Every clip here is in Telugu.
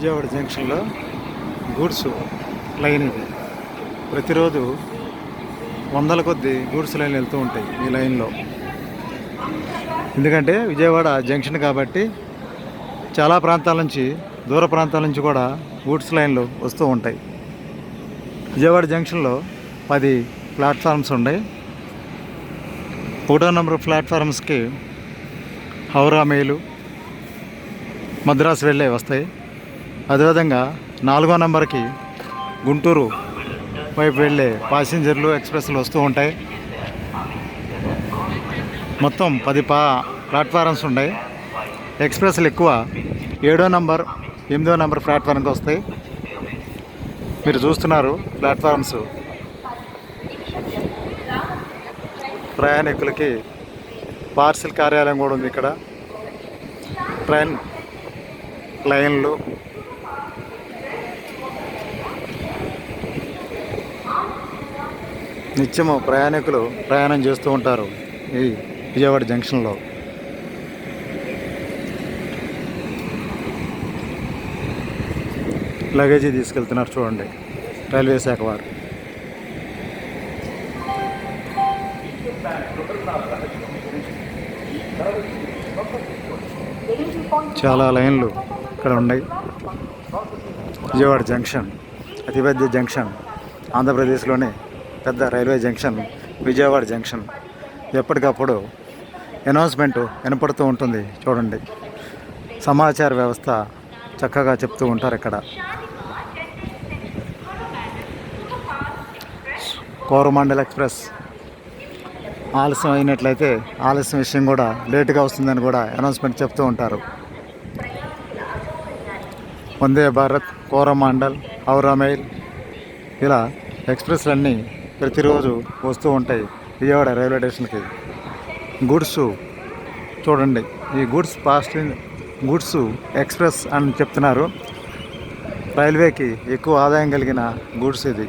విజయవాడ జంక్షన్లో గూడ్స్ లైన్ ఇది. ప్రతిరోజు వందల కొద్ది గూడ్స్ లైన్లు వెళ్తూ ఉంటాయి ఈ లైన్లో. ఎందుకంటే విజయవాడ జంక్షన్ కాబట్టి చాలా ప్రాంతాల నుంచి దూర ప్రాంతాల నుంచి కూడా గూడ్స్ లైన్లు వస్తూ ఉంటాయి. విజయవాడ జంక్షన్లో పది ప్లాట్ఫామ్స్ ఉన్నాయి. ఒకటో నెంబర్ ప్లాట్ఫామ్స్కి హౌరా మెయిలు మద్రాసు వెళ్ళే వస్తాయి. అదేవిధంగా నాలుగో నెంబర్కి గుంటూరు వైపు వెళ్ళే ప్యాసింజర్లు ఎక్స్ప్రెస్లు వస్తూ ఉంటాయి. మొత్తం పది పా ప్లాట్ఫారమ్స్ ఉన్నాయి ఎక్స్ప్రెస్లు ఎక్కువ ఏడో నంబర్ ఎనిమిదో నంబర్ ప్లాట్ఫారంకి వస్తాయి. మీరు చూస్తున్నారు ప్లాట్ఫారమ్స్. ప్రయాణికులకి పార్సిల్ కార్యాలయం కూడా ఉంది ఇక్కడ. ట్రైన్ లైన్లు నిత్యము ప్రయాణికులు ప్రయాణం చేస్తూ ఉంటారు ఈ విజయవాడ జంక్షన్లో. లగేజీ తీసుకెళ్తున్నారు చూడండి రైల్వే శాఖ వారు. చాలా లైన్లు ఇక్కడ ఉన్నాయి. విజయవాడ జంక్షన్ అతిపెద్ద జంక్షన్ ఆంధ్రప్రదేశ్లోనే పెద్ద రైల్వే జంక్షన్ విజయవాడ జంక్షన్ ఎప్పటికప్పుడు అనౌన్స్మెంట్ వినపడుతూ ఉంటుంది. చూడండి. సమాచార వ్యవస్థ చక్కగా చెప్తూ ఉంటారు ఇక్కడ. కోరమండల్ ఎక్స్ప్రెస్. ఆలస్యం అయినట్లయితే ఆలస్యం విషయం కూడా లేటుగా వస్తుందని కూడా అనౌన్స్మెంట్ చెప్తూ ఉంటారు. వందే భారత్ కోరమాండల్ హౌరా మెయిల్ ఇలా ఎక్స్ప్రెస్లన్నీ ప్రతిరోజు వస్తూ ఉంటాయి విజయవాడ రైల్వే స్టేషన్కి. గూడ్స్ చూడండి ఈ గూడ్స్ ఫాస్ట్ గూడ్స్ ఎక్స్ప్రెస్ అని చెప్తున్నారు. రైల్వేకి ఎక్కువ ఆదాయం కలిగిన గూడ్స్ ఇది.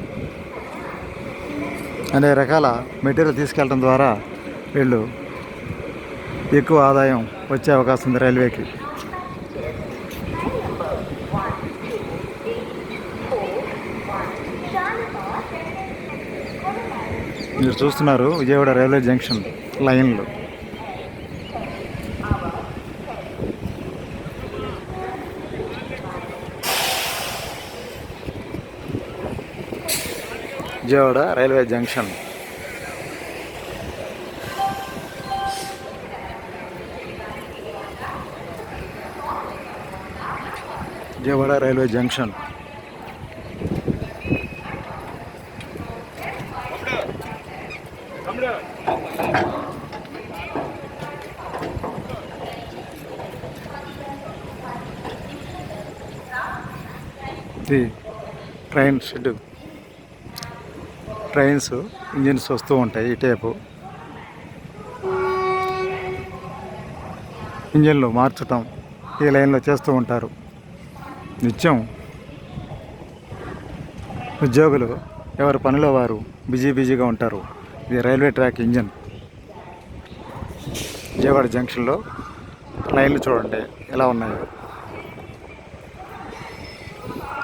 అనేక రకాల మెటీరియల్ తీసుకెళ్ళడం ద్వారా వీళ్ళు ఎక్కువ ఆదాయం వచ్చే అవకాశం ఉంది రైల్వేకి. మీరు చూస్తున్నారు విజయవాడ రైల్వే జంక్షన్ లైన్లు. Vijayawada railway junction. Vijayawada railway junction. ఇది ట్రైన్ షెడ్ ట్రైన్స్ ఇంజిన్స్ వస్తూ ఉంటాయి ఈ టైపు. ఇంజన్లు మార్చటం ఈ లైన్లో చేస్తూ ఉంటారు. నిత్యం ఉద్యోగులు ఎవరి పనిలో వారు బిజీ బిజీగా ఉంటారు. ఇది రైల్వే ట్రాక్ ఇంజన్. విజయవాడ జంక్షన్లో లైన్లు చూడండి ఎలా ఉన్నాయో.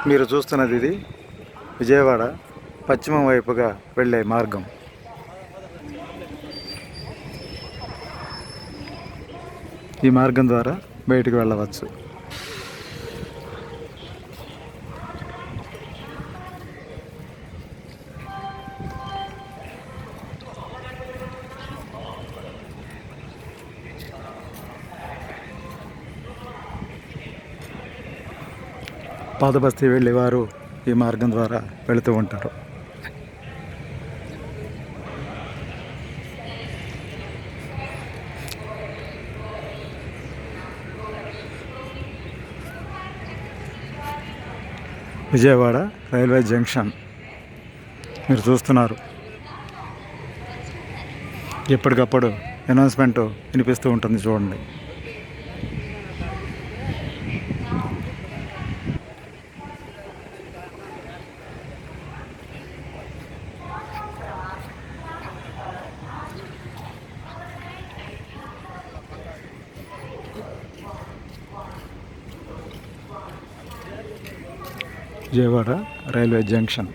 మీరు చూస్తున్నది ఇది విజయవాడ పశ్చిమం వైపుగా వెళ్ళే మార్గం. ఈ మార్గం ద్వారా బయటకు వెళ్ళవచ్చు. పాదబస్తీ వెళ్ళేవారు ఈ మార్గం ద్వారా వెళుతూ ఉంటారు. Vijayawada railway junction. మీరు చూస్తున్నారు. ఎప్పటికప్పుడు అనౌన్స్మెంట్ వినిపిస్తూ ఉంటుంది చూడండి. Vijayawada railway junction.